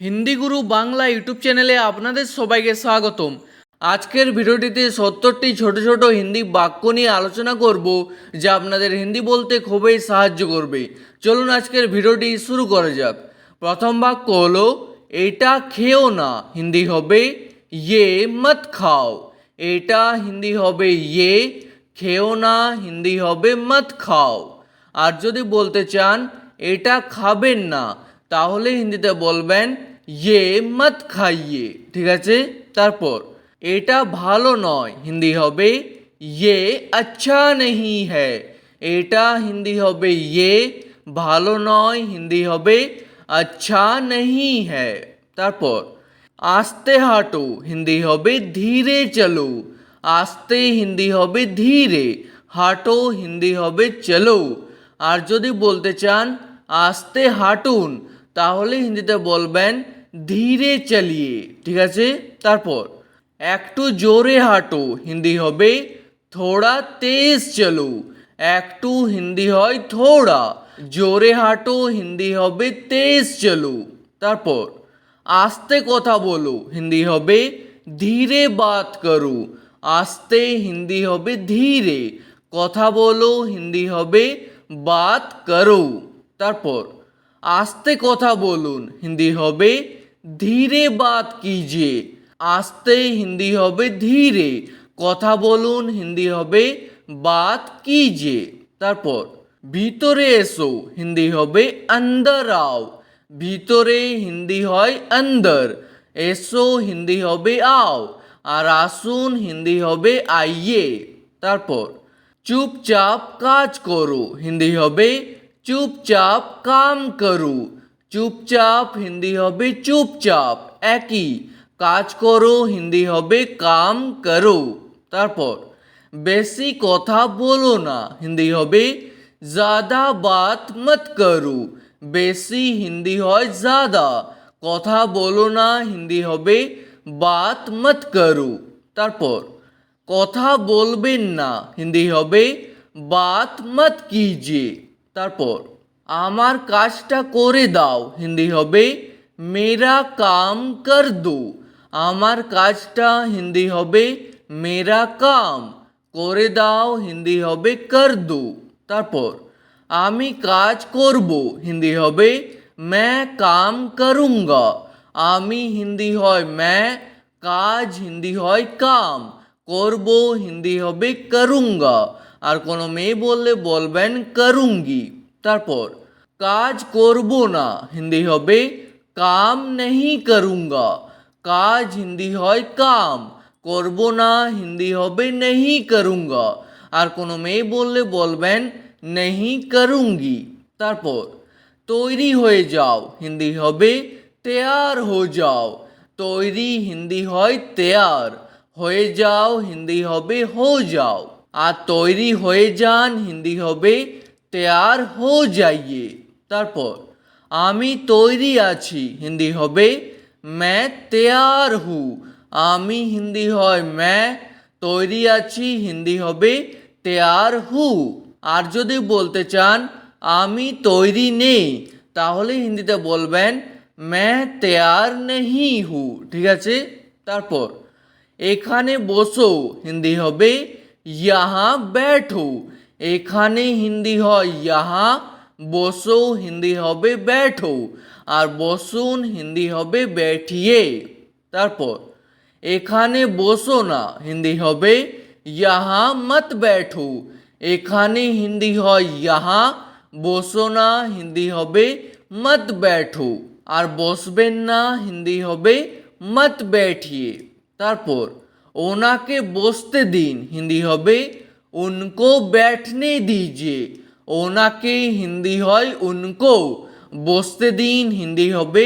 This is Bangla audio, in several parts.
হিন্দি গুরু বাংলা ইউটিউব চ্যানেলে আপনাদের সবাইকে স্বাগতম। আজকের ভিডিওটিতে সত্তরটি ছোট ছোট হিন্দি বাক্য নিয়ে আলোচনা করব, যা আপনাদের হিন্দি বলতে খুবই সাহায্য করবে। চলুন আজকের ভিডিওটি শুরু করা যাক। প্রথম বাক্য হলো, এটা খেও না, হিন্দি হবে ইয়ে মত খাও। এটা হিন্দি হবে ইয়ে খেও না, হিন্দি হবে মত খাও। আর যদি বলতে চান, এটা খাবেন না, তাহলে হিন্দিতে বলবেন ইয়ে মত খাইয়ে ঠিক আছে? তারপর, এটা ভালো নয়, হিন্দি হবে ইয়ে আচ্ছা নেই হ্যায় এটা হিন্দি হবে ইয়ে ভালো নয়, হিন্দি হবে আচ্ছা নেই হ্যায় তারপর, আস্তে হাঁটো, হিন্দি হবে ধীরে চলো। আস্তে হিন্দি হবে ধীরে, হাঁটো, হিন্দি হবে চলো। আর যদি বলতে চান, আস্তে হাঁটুন, তাহলে হিন্দিতে বলবেন ধীরে চালিয়ে, ঠিক আছে? তারপর, একটু জোরে হাঁটো, হিন্দি হবে, থোড়া তেজ চলো, একটু হিন্দি হয় থোড়া, জোরে হাঁটো, হিন্দি হবে তেজ চলো। তারপর, আস্তে কথা বলো, হিন্দি হবে, ধীরে বাত করো, আস্তে হিন্দি হবে, ধীরে, কথা বলো, হিন্দি হবে, বাত করো। তারপর, আস্তে কথা বলুন, হিন্দি হবে ধীরে বাত কিজিয়ে আস্তে হিন্দি হবে ধীরে, কথা বলুন হিন্দি হবে বাত কিজিয়ে তারপর, ভিতরে এসো, হিন্দি হবে অন্দর আও ভিতরে হিন্দি হয় অন্দর এসো হিন্দি হবে আও, আর আসুন হিন্দি হবে আইয়ে। তারপর, চুপচাপ কাজ করো, হিন্দি হবে চুপচাপ কাম করো। চুপচাপ, হিন্দি হবে চুপচাপ, একই। কাজ করো, হিন্দি হবে কাম করো। তারপর, বেশি কথা বলো না, হিন্দি হবে জাদা বাত মত করো বেশি হিন্দি হয় জাদা কথা বলো না, হিন্দি হবে বাত মত করো। তারপর, কথা বলবেন না, হিন্দি হবে বাত মত কিজিয়ে। তারপর আমার কাজটা করে দাও। হিন্দি হবে, মেরা কাম কর দো। আমার কাজটা, হিন্দি হবে, মেরা কাম। করে দাও, হিন্দি হবে, কর দো। তারপর, আমি কাজ করব। হিন্দি হবে मैं কাম করুঙ্গা। আমি, হিন্দি হয় मैं কাজ, হিন্দি হয়, কাম। করব, হিন্দি হবে, করুঙ্গা। আর কোনো মেয়ে বললে বলবেন, করুঙ্গি। তারপর, কাজ করব না, হিন্দি হবে কাম নেই করুঙ্গা, কাজ হিন্দি হয় কাম, করব না, হিন্দি হবে নেই করুঙ্গা। আর কোনো মেয়ে বললে বলবেন নেই করুঙ্গি। তারপর, তৈরি হয়ে যাও, হিন্দি হবে তেয়ার হো যাও। তৈরি হিন্দি হয় তেয়ার, হয়ে যাও, হিন্দি হবে হো যাও। আর তৈরি হয়ে যান, হিন্দি হবে তৈয়ার হো যাইয়ে তারপর আমি তৈরি আছি হিন্দি হবে ম্যা তৈয়ার হু আমি হিন্দি হয় ম্যা তৈরি আছি হিন্দি হবে তেয়ার হু আর যদি বলতে চান আমি তৈরি নেই তাহলে হিন্দিতে বলবেন ম্যা তেয়ার নেহি হু ঠিক আছে তারপর এখানে বসো হিন্দি হবে ইয়াহা ব্যাঠো এখানে হিন্দি হয় ইহা বসো হিন্দি হবে ব্যাঠো আর বসুন হিন্দি হবে ব্যাঠিয়ে তারপর এখানে বসো না হিন্দি হবে ইহা মত ব্যাঠো এখানে হিন্দি হয় ইহা বসো না হিন্দি হবে মত ব্যাঠো আর বসবেন না হিন্দি হবে মত ব্যাঠিয়ে তারপর ওনাকে বসতে দিন হিন্দি হবে उनको बैठने दीजिए। ওনাকে হিন্দি হয় উনকো বসতে দিন হিন্দি হবে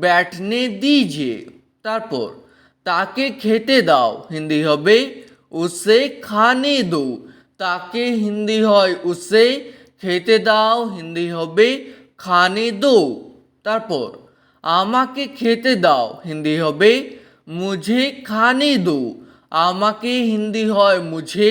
ব্যাটনে দিজিয়ে তারপর তাকে খেতে দাও হিন্দি হবে উসে খানে দো তাকে হিন্দি হয় উসে খেতে দাও হিন্দি হবে খানে দো তারপর আমাকে খেতে দাও হিন্দি হবে মুঝে খানে দো আমাকে হিন্দি হয় মুঝে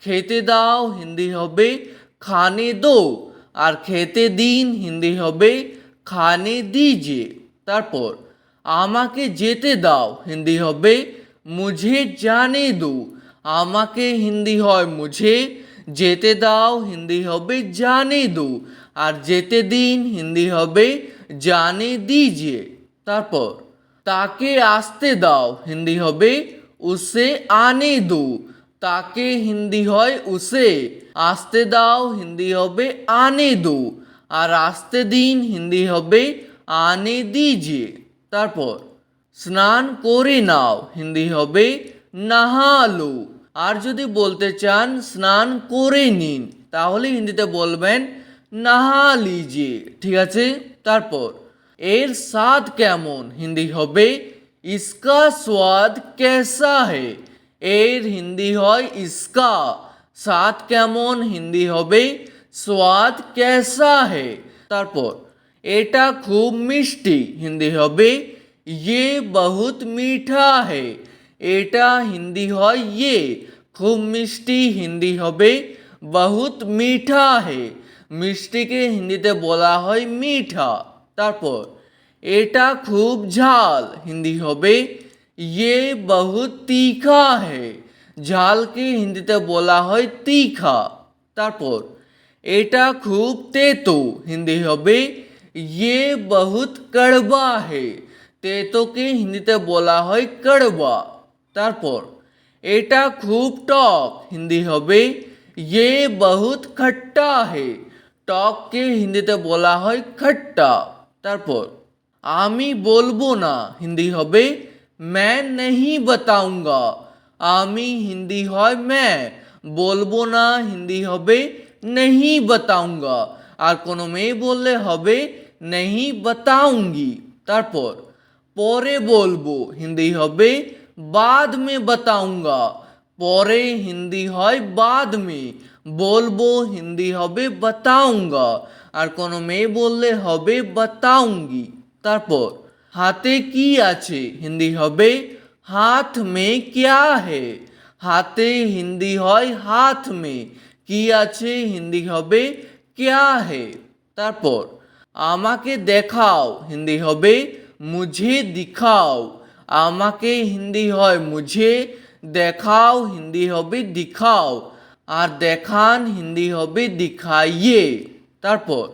খেতে দাও, হিন্দি হবে খানে দো, আর খেতে দিন, হিন্দি হবে খানে দিজিয়ে তারপর, আমাকে যেতে দাও, হিন্দি হবে মুঝে জানে দো। আমাকে হিন্দি হয় মুঝে, যেতে দাও, হিন্দি হবে জানে দো। আর যেতে দিন, হিন্দি হবে জানে দিজে। তারপর, তাকে আসতে দাও, হিন্দি হবে উসে আনে দো। তাকে হিন্দি হয় উসে। আসতে দাও, হিন্দি হবে আনে দো। আর আসতে দিন, হিন্দি হবে আনে দিজিয়ে তারপর, স্নান করে নাও, হিন্দি হবে নাহালো আর যদি বলতে চান, স্নান করে নিন, তাহলে হিন্দিতে বলবেন নাহা লিজিয়ে ঠিক আছে? তারপর, এর স্বাদ কেমন? হিন্দি হবে, ইসকা স্বাদ কেসা হে? এর হিন্দি হয় ইসকা। স্বাদ কেমন হিন্দি হবে? স্বাদ কেসা হে? তারপর, এটা খুব মিষ্টি হিন্দি হবে। ইয়ে বহুত মিঠা হে। এটা হিন্দি হয় ইয়ে। খুব মিষ্টি হিন্দি হবে। বহুত মিঠা হে। মিষ্টিকে হিন্দিতে বলা হয় মিঠা। তারপর, এটা খুব ঝাল হিন্দি হবে। ইয়ে বহুত তিখা হে ঝালকে হিন্দিতে বলা হয় তিখা তারপর এটা খুব তেতো হিন্দি হবে ইয়ে বহুত কড়বা হে তেতোকে হিন্দিতে বলা হয় কড়বা তারপর এটা খুব টক হিন্দি হবে ইয়ে বহুত খট্টা হে টককে হিন্দিতে বলা হয় খট্টা তারপর আমি বলব না হিন্দি হবে मैं नहीं बताऊंगा আমি হিন্দি হয় मैं বলবো না হিন্দি হবে नहीं बताऊंगा আর কোনো মেয়ে বললে হবে नहीं बताऊंगी তারপর পরে বলবো হিন্দি হবে बाद में बताऊंगा পরে হিন্দি হয় बाद में বলবো হিন্দি হবে बताऊंगा আর কোনো মেয়ে বললে হবে बताऊंगी তারপর হাতে কি আছে? হিন্দি হবে, হাত মে ক্যা হে? হাতে হিন্দি হয়, হাত মে। কি আছে? হিন্দি হবে, ক্যা হে? তারপর, আমাকে দেখাও। হিন্দি হবে, মুঝে দিখাও। আমাকে হিন্দি হয়, মুঝে দেখাও। হিন্দি হবে, দিখাও। আর দেখান, হিন্দি হবে, দিখাইয়ে। তারপর,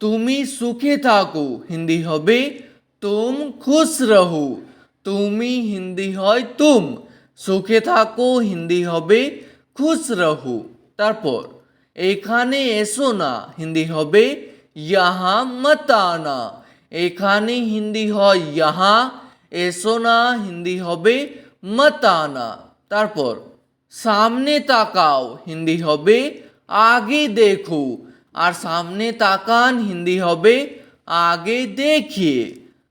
তুমি সুখে থাকো। হিন্দি হবে তুম খুশ রহো তুমি হিন্দি হয় তুম সুখে থাকো হিন্দি হবে খুশ রহো তারপর এখানে এসো না হিন্দি হবে ইহা মত আনা এখানে হিন্দি হয় ইহা এসো না হিন্দি হবে মত আনা তারপর সামনে তাকাও হিন্দি হবে আগে দেখো আর সামনে তাকান হিন্দি হবে আগে দেখিয়ে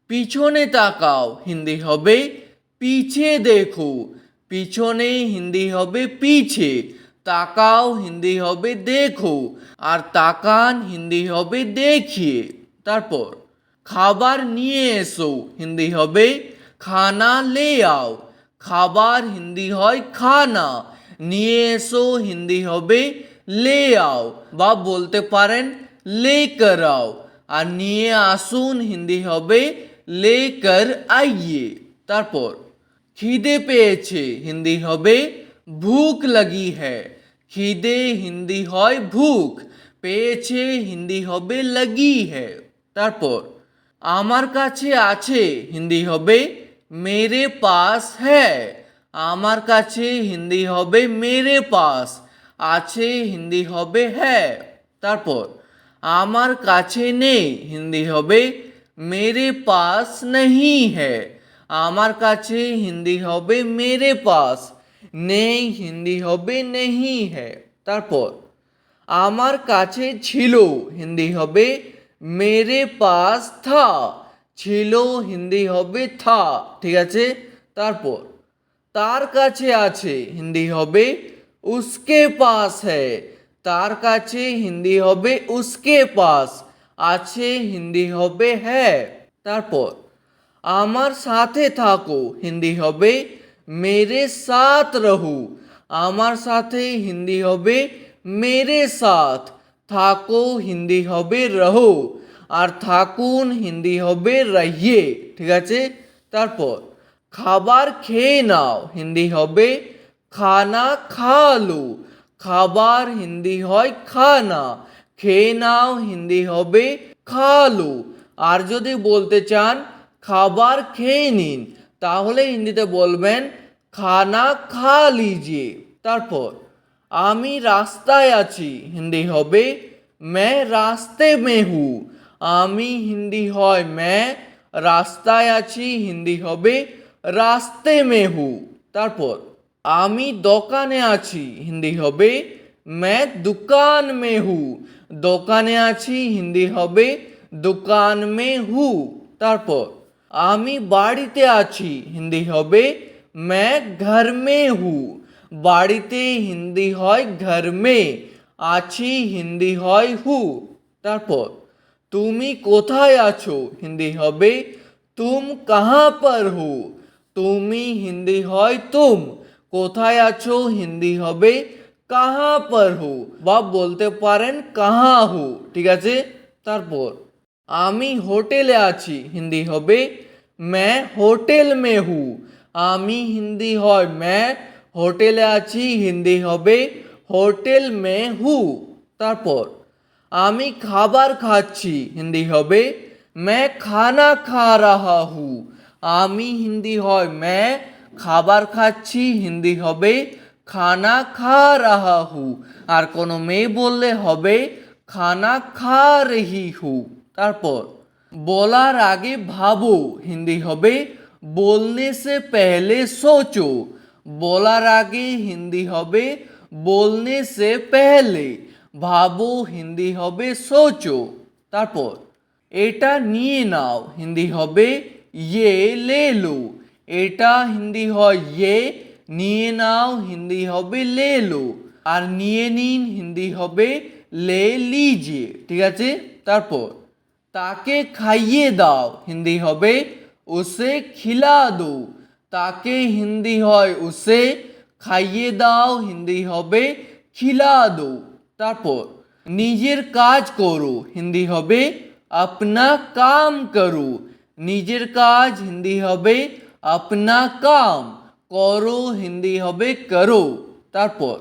পিছনে তাকাও, হিন্দি হবে পিছে দেখো। পিছনে হিন্দি হবে পিছে, তাকাও, হিন্দি হবে দেখো। আর তাকান, হিন্দি হবে দেখিয়ে। তারপর, খাবার নিয়ে এসো, হিন্দি হবে খানা লে আও। খাবার হিন্দি হয় খানা, নিয়ে এসো, হিন্দি হবে লে আও। বা বলতে পারেন, লে কর আও আর নিয়ে আসুন, হিন্দি হবে লে কর আইয়ে তারপর খিদে পেয়েছে হিন্দি হবে ভুক লাগি হ্যায় খিদে হিন্দি হয় ভুক পেয়েছে হিন্দি হবে লাগি হ্যায় তারপর আমার কাছে আছে হিন্দি হবে মেরে পাস হ্যায় আমার কাছে হিন্দি হবে মেরে পাস আছে হিন্দি হবে হ্যাঁ তারপর আমার কাছে নেই হিন্দি হবে মেরে পাস নেই হ্যায় আমার কাছে হিন্দি হবে মেরে পাস নেই হিন্দি হবে নেই হ্যায় তারপর আমার কাছে ছিল হিন্দি হবে মেরে পাস থা ছিল হিন্দি হবে থা ঠিক আছে তারপর তার কাছে আছে হিন্দি হবে উসকে পাস হ্যায় তার কাছে হিন্দি হবে উসকে পাস আছে, হিন্দি হবে হ্যাঁ। তারপর, আমার সাথে থাকো, হিন্দি হবে, মেরে সাথ রহু। আমার সাথে হিন্দি হবে, মেরে সাথ। থাকো, হিন্দি হবে, রহো। আর থাকুন, হিন্দি হবে, রহিয়ে। ঠিক আছে? তারপর, খাবার খেয়ে নাও, হিন্দি হবে, খানা খালো খাবার হিন্দি হয়, খানা। খেয়ে নাও, হিন্দি হবে খালো। আর যদি বলতে চান, খাবার খেয়ে নিন, তাহলে হিন্দিতে বলবেন, খানা খা লিজিয়ে। তারপর, আমি রাস্তায় আছি। হিন্দি হবে ম্যা রাস্তে মে হু। আমি হিন্দি হয় ম্যা রাস্তায় আছি। হিন্দি হবে, রাস্তে মে হু। তারপর, আমি দোকানে আছি। হিন্দি হবে ম্যা দোকান মে হু। দোকানে আছি হিন্দি হবে দোকান মে হু তারপর আমি বাড়িতে আছি হিন্দি হবে मैं घर में हूँ বাড়িতে হিন্দি হয় ঘর মে আছি হিন্দি হয় হু তারপর তুমি কোথায় আছো হিন্দি হবে তুম কাহা পর হু তুমি হিন্দি হয় তুম কোথায় আছো হিন্দি হবে কাহা পর হু? বা বলতে পারেন কাহা হু। ঠিক আছে? তারপর, আমি হোটেলে আছি, হিন্দি হবে ম্যা হোটেল মে হু। আমি হিন্দি হয় ম্যা হোটেলে আছি, হিন্দি হবে, হোটেল মে হু। তারপর, আমি খাবার খাচ্ছি, হিন্দি হবে ম্যা খানা খা রাহা হু। আমি হিন্দি হয় ম্যা খাবার খাচ্ছি, হিন্দি হবে খানা খা রাহা হু আর কোনো মেয়ে বললে হবে, খানা খা রহি হু তারপর, বলার আগে ভাবো। হিন্দি হবে বলনে সে পেহলে সোচো। বলার আগে হিন্দি হবে বলনে সে পেহলে। ভাবো, হিন্দি হবে, সোচো। তারপর, এটা নিয়ে নাও। হিন্দি হবে ইয়ে লে লো। এটা হিন্দি হয় ইয়ে নিয়ে নাও হিন্দি হবে লে লো আর নিয়ে নিন হিন্দি হবে লে লিজিয়ে ঠিক আছে? তারপর, তাকে খাইয়ে দাও, হিন্দি হবে উসে খিলা দো, তাকে হিন্দি হয় উসে খাইয়ে দাও, হিন্দি হবে খিলা দো। তারপর, নিজের কাজ করো, হিন্দি হবে আপনা কাম করো, নিজের কাজ হিন্দি হবে আপনা কাম। করো, হিন্দি হবে করো। তারপর,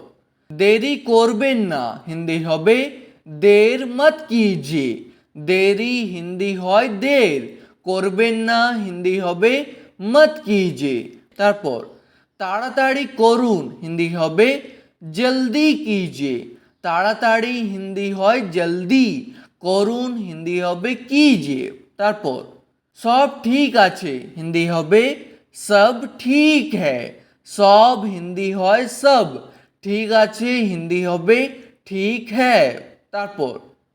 দেরি করবেন না, হিন্দি হবে দের মত কিজিয়ে। দেরি হিন্দি হয় দের, করবেন না, হিন্দি হবে মত কিজিয়ে। তারপর, তাড়াতাড়ি করুন, হিন্দি হবে জলদি কিজিয়ে। তাড়াতাড়ি হিন্দি হয় জলদি, করুন, হিন্দি হবে কিজিয়ে। তারপর, সব ঠিক আছে, হিন্দি হবে সব ঠিক হ্যায় সব হিন্দি হয় সব ঠিক আছে হিন্দি হবে ঠিক হ্যায় তারপর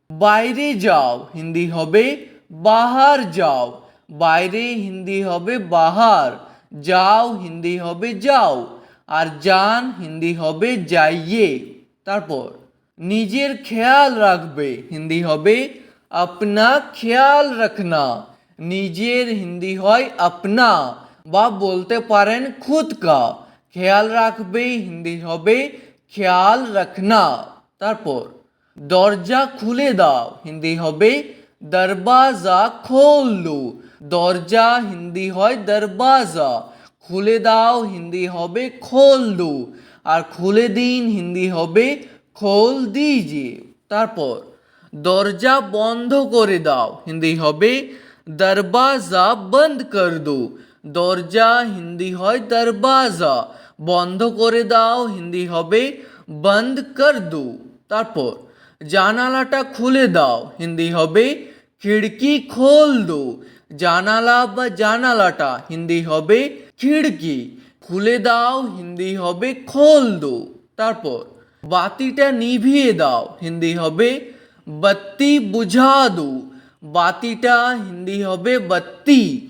বাইরে যাও হিন্দি হবে বাহার যাও বাইরে হিন্দি হবে বাহার যাও হিন্দি হবে যাও আর যান হিন্দি হবে যাইয়ে তারপর নিজের খেয়াল রাখবে হিন্দি হবে আপনা খেয়াল রাখনা নিজের হিন্দি হয় আপনা বা বলতে পারেন খুদ কা। খেয়াল রাখবে, হিন্দি হবে, খেয়াল রাখনা। তারপর, দরজা খুলে দাও, হিন্দি হবে, দরবাজা খোল দো। দরজা হিন্দি হয় দরবাজা। খুলে দাও, হিন্দি হবে খোল দো। আর খুলে দিন, হিন্দি হবে খোল দিজিয়ে তারপর, দরজা বন্ধ করে দাও, হিন্দি হবে, দরবাজা বন্ধ কর দো। দরজা হিন্দি হয় দরবাজা। বন্ধ করে দাও, হিন্দি হবে বন্ধ কর দো। তারপর, জানালাটা খুলে দাও, হিন্দি হবে খিড়কি খোল দো। জানালা বা জানালাটা, হিন্দি হবে খিড়কি। খুলে দাও, হিন্দি হবে খোল দো। তারপর, বাতিটা নিভিয়ে দাও, হিন্দি হবে বাত্তি বুঝা দো। বাতিটা, হিন্দি হবে বাত্তি